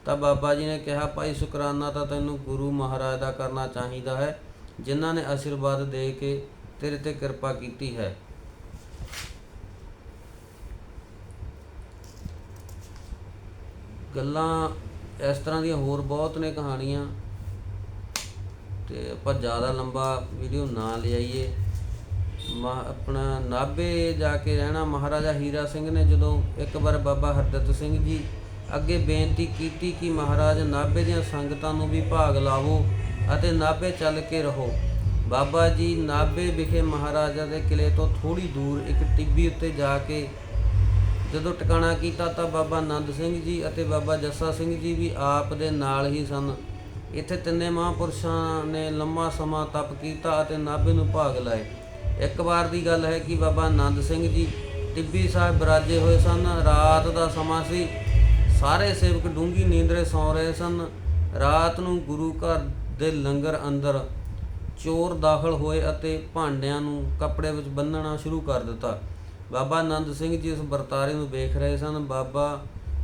ਤਾਂ ਬਾਬਾ ਜੀ ਨੇ ਕਿਹਾ, ਭਾਈ ਸ਼ੁਕਰਾਨਾ, ਤਾਂ ਤੈਨੂੰ ਗੁਰੂ ਮਹਾਰਾਜ ਦਾ ਕਰਨਾ ਚਾਹੀਦਾ ਹੈ, ਜਿਨ੍ਹਾਂ ਨੇ ਆਸ਼ੀਰਵਾਦ ਦੇ ਕੇ ਤੇਰੇ ਤੇ ਕਿਰਪਾ ਕੀਤੀ ਹੈ। ਗੱਲਾਂ ਇਸ ਤਰ੍ਹਾਂ ਦੀਆਂ ਹੋਰ ਬਹੁਤ ਨੇ ਕਹਾਣੀਆਂ। ਤੇ ਆਪਾਂ ਜ਼ਿਆਦਾ ਲੰਬਾ ਵੀਡੀਓ ਨਾ ਲਿਆਈਏ। ਮਾ ਆਪਣਾ ਨਾਭੇ ਜਾ ਕੇ ਰਹਿਣਾ ਮਹਾਰਾਜਾ ਹੀਰਾ ਸਿੰਘ ਨੇ ਜਦੋਂ ਇੱਕ ਵਾਰ ਬਾਬਾ ਹਰਦਤ ਸਿੰਘ ਜੀ ਅੱਗੇ ਬੇਨਤੀ ਕੀਤੀ ਕਿ ਮਹਾਰਾਜ ਨਾਭੇ ਦੀਆਂ ਸੰਗਤਾਂ ਨੂੰ ਵੀ ਭਾਗ ਲਾਵੋ ਅਤੇ ਨਾਭੇ ਚੱਲ ਕੇ ਰਹੋ। ਬਾਬਾ ਜੀ ਨਾਭੇ ਵਿਖੇ ਮਹਾਰਾਜਾ ਦੇ ਕਿਲੇ ਤੋਂ ਥੋੜੀ ਦੂਰ ਇੱਕ ਟਿੱਬੀ ਉੱਤੇ ਜਾ ਕੇ ਜਦੋਂ ਟਿਕਾਣਾ ਕੀਤਾ ਤਾਂ ਬਾਬਾ ਆਨੰਦ ਸਿੰਘ ਜੀ ਅਤੇ ਬਾਬਾ ਜੱਸਾ ਸਿੰਘ ਜੀ ਵੀ ਆਪ ਦੇ ਨਾਲ ਹੀ ਸਨ। ਇੱਥੇ ਤਿੰਨੇ ਮਹਾਂਪੁਰਸ਼ਾਂ ਨੇ ਲੰਮਾ ਸਮਾਂ ਤਪ ਕੀਤਾ ਅਤੇ ਨਾਭੇ ਨੂੰ ਭਾਗ ਲਾਏ। ਇੱਕ ਵਾਰ ਦੀ ਗੱਲ ਹੈ ਕਿ ਬਾਬਾ ਆਨੰਦ ਸਿੰਘ ਜੀ ਟਿੱਬੀ ਸਾਹਿਬ ਬਰਾਜੇ ਹੋਏ ਸਨ। ਰਾਤ ਦਾ ਸਮਾਂ ਸੀ। ਸਾਰੇ ਸੇਵਕ ਡੂੰਗੀ ਨੀਂਦਰੇ ਸੌਂ ਰਹੇ ਸਨ। ਰਾਤ ਨੂੰ ਗੁਰੂ ਘਰ ਦੇ ਲੰਗਰ ਅੰਦਰ ਚੋਰ ਦਾਖਲ ਹੋਏ ਅਤੇ ਭਾਂਡਿਆਂ ਨੂੰ ਕੱਪੜੇ ਵਿੱਚ ਬੰਨਣਾ ਸ਼ੁਰੂ ਕਰ ਦਿੱਤਾ। ਬਾਬਾ ਆਨੰਦ ਸਿੰਘ ਜੀ ਉਸ ਵਰਤਾਰੇ ਨੂੰ ਵੇਖ ਰਹੇ ਸਨ। ਬਾਬਾ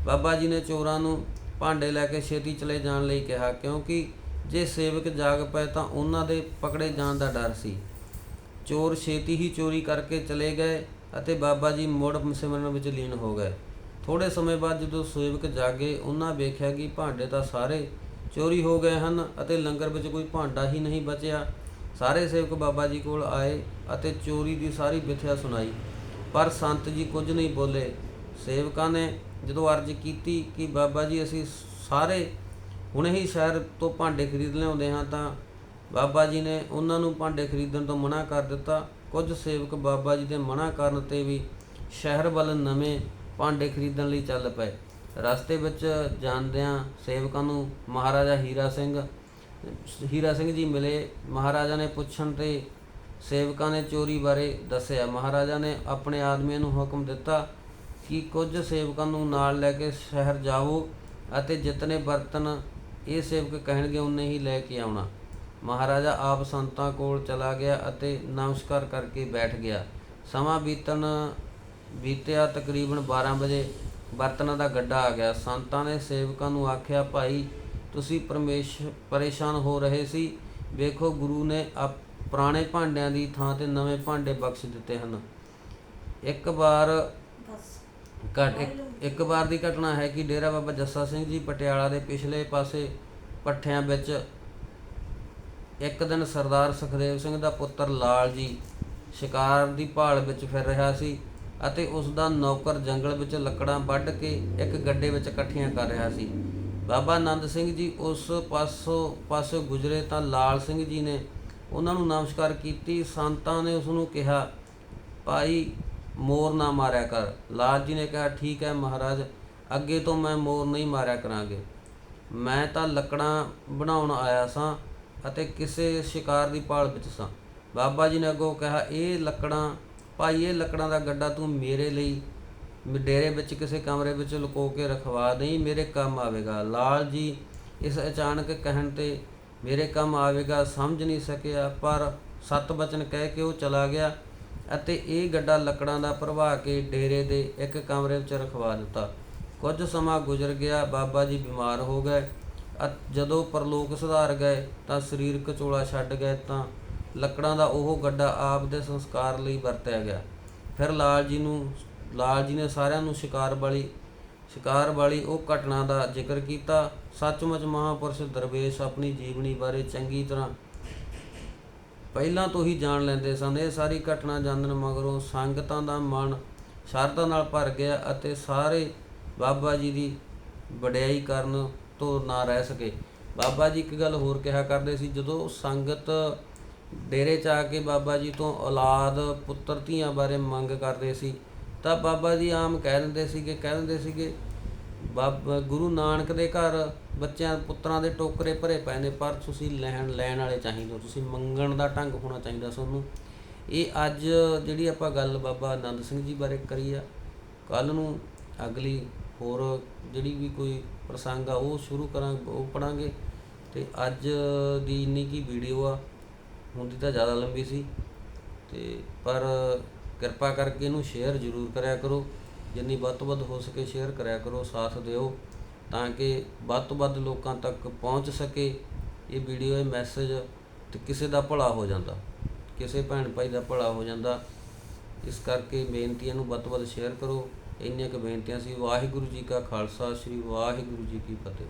ਬਾਬਾ ਜੀ ਨੇ ਚੋਰਾਂ ਨੂੰ ਭਾਂਡੇ ਲੈ ਕੇ ਛੇਤੀ ਚਲੇ ਜਾਣ ਲਈ ਕਿਹਾ, ਕਿਉਂਕਿ ਜੇ ਸੇਵਕ ਜਾਗ ਪਏ ਤਾਂ ਉਹਨਾਂ ਦੇ ਪਕੜੇ ਜਾਣ ਦਾ ਡਰ ਸੀ। ਚੋਰ ਛੇਤੀ ਹੀ ਚੋਰੀ ਕਰਕੇ ਚਲੇ ਗਏ ਅਤੇ ਬਾਬਾ ਜੀ ਮੁੜ ਸਿਮਰਨ ਵਿੱਚ ਲੀਨ ਹੋ ਗਏ। ਥੋੜੇ ਸਮੇਂ ਬਾਅਦ ਜਦੋਂ ਸੇਵਕ ਜਾਗੇ, ਉਹਨਾਂ ਵੇਖਿਆ ਕਿ ਭਾਂਡੇ ਤਾਂ ਸਾਰੇ ਚੋਰੀ ਹੋ ਗਏ ਹਨ ਅਤੇ ਲੰਗਰ ਵਿੱਚ ਕੋਈ ਭਾਂਡਾ ਹੀ ਨਹੀਂ ਬਚਿਆ। ਸਾਰੇ ਸੇਵਕ ਬਾਬਾ ਜੀ ਕੋਲ ਆਏ ਅਤੇ ਚੋਰੀ ਦੀ ਸਾਰੀ ਵਿਥਿਆ ਸੁਣਾਈ। ਪਰ ਸੰਤ ਜੀ ਕੁਝ ਨਹੀਂ ਬੋਲੇ। ਸੇਵਕਾਂ ਨੇ ਜਦੋਂ ਅਰਜ਼ ਕੀਤੀ ਕਿ ਬਾਬਾ ਜੀ ਅਸੀਂ ਸਾਰੇ ਹੁਣੇ ਹੀ ਸ਼ਹਿਰ ਤੋਂ ਭਾਂਡੇ ਖਰੀਦ ਲਿਆਉਂਦੇ ਹਾਂ ਤਾਂ ਬਾਬਾ ਜੀ ਨੇ ਉਹਨਾਂ ਨੂੰ ਭਾਂਡੇ ਖਰੀਦਣ ਤੋਂ ਮਨਾ ਕਰ ਦਿੱਤਾ। ਕੁਝ ਸੇਵਕ ਬਾਬਾ ਜੀ ਦੇ ਮਨਾ ਕਰਨ ਤੇ ਵੀ ਸ਼ਹਿਰ ਵੱਲ ਨਵੇਂ ਭਾਂਡੇ ਖਰੀਦਣ ਲਈ ਚੱਲ ਪਏ। ਰਸਤੇ ਵਿੱਚ ਜਾਂਦਿਆਂ ਸੇਵਕਾਂ ਨੂੰ ਮਹਾਰਾਜਾ ਹੀਰਾ ਸਿੰਘ ਹੀਰਾ ਸਿੰਘ ਜੀ ਮਿਲੇ। ਮਹਾਰਾਜਾ ਨੇ ਪੁੱਛਣ ਤੇ ਸੇਵਕਾਂ ਨੇ ਚੋਰੀ ਬਾਰੇ ਦੱਸਿਆ। ਮਹਾਰਾਜਾ ਨੇ ਆਪਣੇ ਆਦਮੀਆਂ ਨੂੰ ਹੁਕਮ ਦਿੱਤਾ ਕਿ ਕੁਝ ਸੇਵਕਾਂ ਨੂੰ ਨਾਲ ਲੈ ਕੇ ਸ਼ਹਿਰ ਜਾਵੋ ਅਤੇ ਜਿਤਨੇ ਬਰਤਨ ਇਹ ਸੇਵਕ ਕਹਿਣਗੇ, ਉਨੇ ਹੀ ਲੈ ਕੇ ਆਉਣਾ। ਮਹਾਰਾਜਾ ਆਪ ਸੰਤਾਂ ਕੋਲ ਚਲਾ ਗਿਆ ਅਤੇ ਨਮਸਕਾਰ ਕਰਕੇ ਬੈਠ ਗਿਆ। ਸਮਾਂ ਬੀਤਣ, ਬੀਤਿਆ ਤਕਰੀਬਨ 12 ਵਜੇ ਬਰਤਨਾਂ ਦਾ ਗੱਡਾ ਆ ਗਿਆ। ਸੰਤਾਂ ਨੇ ਸੇਵਕਾਂ ਨੂੰ ਆਖਿਆ, ਭਾਈ, ਤੁਸੀਂ ਪਰਮੇਸ਼, ਪਰੇਸ਼ਾਨ ਹੋ ਰਹੇ ਸੀ। ਵੇਖੋ, ਗੁਰੂ ਨੇ ਆਪ, ਪੁਰਾਣੇ ਭਾਂਡਿਆਂ ਦੀ ਥਾਂ ਤੇ ਨਵੇਂ ਭਾਂਡੇ ਬਖਸ਼ ਦਿੱਤੇ ਹਨ। ਇੱਕ ਵਾਰ ਘਟ ਇੱਕ- ਇੱਕ ਵਾਰ ਦੀ ਘਟਨਾ ਹੈ ਕਿ ਡੇਰਾ ਬਾਬਾ ਜੱਸਾ ਸਿੰਘ ਜੀ ਪਟਿਆਲਾ ਦੇ ਪਿਛਲੇ ਪਾਸੇ ਪੱਠਿਆਂ ਵਿੱਚ ਇੱਕ ਦਿਨ ਸਰਦਾਰ ਸੁਖਦੇਵ ਸਿੰਘ ਦਾ ਪੁੱਤਰ ਲਾਲ ਜੀ ਸ਼ਿਕਾਰ ਦੀ ਭਾਲ ਵਿੱਚ ਫਿਰ ਰਿਹਾ ਸੀ ਅਤੇ ਉਸ ਦਾ ਨੌਕਰ ਜੰਗਲ ਵਿੱਚ ਲੱਕੜਾਂ ਵੱਢ ਕੇ ਇੱਕ ਗੱਡੇ ਵਿੱਚ ਇਕੱਠੀਆਂ ਕਰ ਰਿਹਾ ਸੀ। ਬਾਬਾ ਆਨੰਦ ਸਿੰਘ ਜੀ ਉਸ ਪਾਸੋਂ ਪਾਸੋਂ ਗੁਜ਼ਰੇ ਤਾਂ ਲਾਲ ਸਿੰਘ ਜੀ ਨੇ ਉਹਨਾਂ ਨੂੰ ਨਮਸਕਾਰ ਕੀਤੀ। ਸੰਤਾਂ ਨੇ ਉਸ ਨੂੰ ਕਿਹਾ, ਭਾਈ ਮੋਰ ਨਾ ਮਾਰਿਆ ਕਰ। ਲਾਲ ਜੀ ਨੇ ਕਿਹਾ, ਠੀਕ ਹੈ ਮਹਾਰਾਜ, ਅੱਗੇ ਤੋਂ ਮੈਂ ਮੋਰ ਨਹੀਂ ਮਾਰਿਆ ਕਰਾਂਗੇ। ਮੈਂ ਤਾਂ ਲੱਕੜਾਂ ਬਣਾਉਣ ਆਇਆ ਸਾਂ ਅਤੇ ਕਿਸੇ ਸ਼ਿਕਾਰ ਦੀ ਭਾਲ ਵਿੱਚ ਸਾਂ। ਬਾਬਾ ਜੀ ਨੇ ਅੱਗੋਂ ਕਿਹਾ, ਇਹ ਲੱਕੜਾਂ, ਭਾਈ, ਇਹ ਲੱਕੜਾਂ ਦਾ ਗੱਡਾ ਤੂੰ ਮੇਰੇ ਲਈ ਡੇਰੇ ਵਿੱਚ ਕਿਸੇ ਕਮਰੇ ਵਿੱਚ ਲੁਕੋ ਕੇ ਰਖਵਾ ਦੇਈ, ਮੇਰੇ ਕੰਮ ਆਵੇਗਾ। ਲਾਲ ਜੀ ਇਸ ਅਚਾਨਕ ਕਹਿਣ ਤੇ ਮੇਰੇ ਕੰਮ ਆਵੇਗਾ ਸਮਝ ਨਹੀਂ ਸਕਿਆ, ਪਰ ਸਤ ਬਚਨ ਕਹਿ ਕੇ ਉਹ ਚਲਾ ਗਿਆ। ਅਤੇ ਇਹ ਗੱਡਾ ਲੱਕੜਾਂ ਦਾ ਭਰਵਾ ਕੇ ਡੇਰੇ ਦੇ ਇੱਕ ਕਮਰੇ ਵਿੱਚ ਰਖਵਾ ਦਿੱਤਾ। ਕੁਝ ਸਮਾਂ ਗੁਜ਼ਰ ਗਿਆ, ਬਾਬਾ ਜੀ ਬਿਮਾਰ ਹੋ ਗਏ। ਅਤ- ਜਦੋਂ ਪਰਲੋਕ ਸੁਧਾਰ ਗਏ ਤਾਂ ਸਰੀਰਕ ਚੋਲਾ ਛੱਡ ਗਏ ਤਾਂ ਲੱਕੜਾਂ ਦਾ ਉਹ ਗੱਡਾ ਆਪ ਦੇ ਸੰਸਕਾਰ ਲਈ ਵਰਤਿਆ ਗਿਆ। ਫਿਰ ਲਾਲ ਜੀ ਨੂੰ, ਲਾਲ ਜੀ ਨੇ ਸਾਰਿਆਂ ਨੂੰ ਸ਼ਿਕਾਰ ਵਾਲੀ ਸ਼ਿਕਾਰ ਵਾਲੀ ਉਹ ਘਟਨਾ ਦਾ ਜ਼ਿਕਰ ਕੀਤਾ। ਸੱਚਮੁੱਚ ਮਹਾਪੁਰਸ਼ ਦਰਵੇਸ਼ ਆਪਣੀ ਜੀਵਨੀ ਬਾਰੇ ਚੰਗੀ ਤਰ੍ਹਾਂ ਪਹਿਲਾਂ ਤੋਂ ਹੀ ਜਾਣ ਲੈਂਦੇ ਸਨ। ਇਹ ਸਾਰੀ ਘਟਨਾ ਜਾਣਨ ਮਗਰੋਂ ਸੰਗਤਾਂ ਦਾ ਮਨ ਸ਼ਰਧਾ ਨਾਲ ਭਰ ਗਿਆ ਅਤੇ ਸਾਰੇ ਬਾਬਾ ਜੀ ਦੀ ਵਡਿਆਈ ਕਰਨ ਤੋਂ ਨਾ ਰਹਿ ਸਕੇ। ਬਾਬਾ ਜੀ ਇੱਕ ਗੱਲ ਹੋਰ ਕਿਹਾ ਕਰਦੇ ਸੀ, ਜਦੋਂ ਸੰਗਤ ਡੇਰੇ 'ਚ ਆ ਕੇ ਬਾਬਾ ਜੀ ਤੋਂ ਔਲਾਦ ਪੁੱਤਰ ਧੀਆਂ ਬਾਰੇ ਮੰਗ ਕਰਦੇ ਸੀ, ਤਾਂ ਬਾਬਾ ਜੀ ਆਮ ਕਹਿ ਦਿੰਦੇ ਸੀਗੇ, ਕਹਿ ਦਿੰਦੇ ਸੀਗੇ, ਬਾਬਾ, ਗੁਰੂ ਨਾਨਕ ਦੇ ਘਰ ਬੱਚਿਆਂ ਪੁੱਤਰਾਂ ਦੇ ਟੋਕਰੇ ਭਰੇ ਪਏ ਨੇ ਪਰ ਤੁਸੀਂ ਲੈਣ ਲੈਣ ਵਾਲੇ ਚਾਹੀਦੇ ਹੋ। ਤੁਸੀਂ ਮੰਗਣ ਦਾ ਢੰਗ ਹੋਣਾ ਚਾਹੀਦਾ ਤੁਹਾਨੂੰ ਇਹ ਅੱਜ ਜਿਹੜੀ ਆਪਾਂ ਗੱਲ ਬਾਬਾ ਆਨੰਦ ਸਿੰਘ ਜੀ ਬਾਰੇ ਕਰੀ ਆ ਕੱਲ ਨੂੰ ਅਗਲੀ ਹੋਰ ਜਿਹੜੀ ਵੀ ਕੋਈ ਪ੍ਰਸੰਗ ਆ, ਉਹ ਸ਼ੁਰੂ ਕਰਾਂ ਉਹ ਪੜਾਂਗੇ ਤੇ ਅੱਜ ਦੀ ਇੰਨੀ ਕੀ ਵੀਡੀਓ ਆ ਹੁੰਦੀ ਤਾਂ ਜ਼ਿਆਦਾ ਲੰਬੀ ਸੀ। ਤੇ ਪਰ ਕਿਰਪਾ ਕਰਕੇ ਇਹਨੂੰ ਸ਼ੇਅਰ ਜ਼ਰੂਰ ਕਰਿਆ ਕਰੋ। ਜਿੰਨੀ ਵੱਧ ਤੋਂ ਵੱਧ ਹੋ ਸਕੇ ਸ਼ੇਅਰ ਕਰਿਆ ਕਰੋ, ਸਾਥ ਦਿਓ। ਤਾਂ ਕਿ ਵੱਧ ਤੋਂ ਵੱਧ ਲੋਕਾਂ ਤੱਕ ਪਹੁੰਚ ਸਕੇ ਇਹ ਵੀਡੀਓ ਇਹ ਮੈਸੇਜ ਤੇ ਕਿਸੇ ਦਾ ਭਲਾ ਹੋ ਜਾਂਦਾ, ਕਿਸੇ ਭੈਣ ਭਾਈ ਦਾ ਭਲਾ ਹੋ ਜਾਂਦਾ। ਇਸ ਕਰਕੇ ਬੇਨਤੀਆਂ ਨੂੰ ਵੱਧ ਤੋਂ ਵੱਧ ਸ਼ੇਅਰ ਕਰੋ। ਇੰਨੀਆਂ ਕੁ ਬੇਨਤੀਆਂ ਸੀ। ਵਾਹਿਗੁਰੂ ਜੀ ਕਾ ਖਾਲਸਾ, ਸ੍ਰੀ ਵਾਹਿਗੁਰੂ ਜੀ ਕੀ ਫਤਿਹ।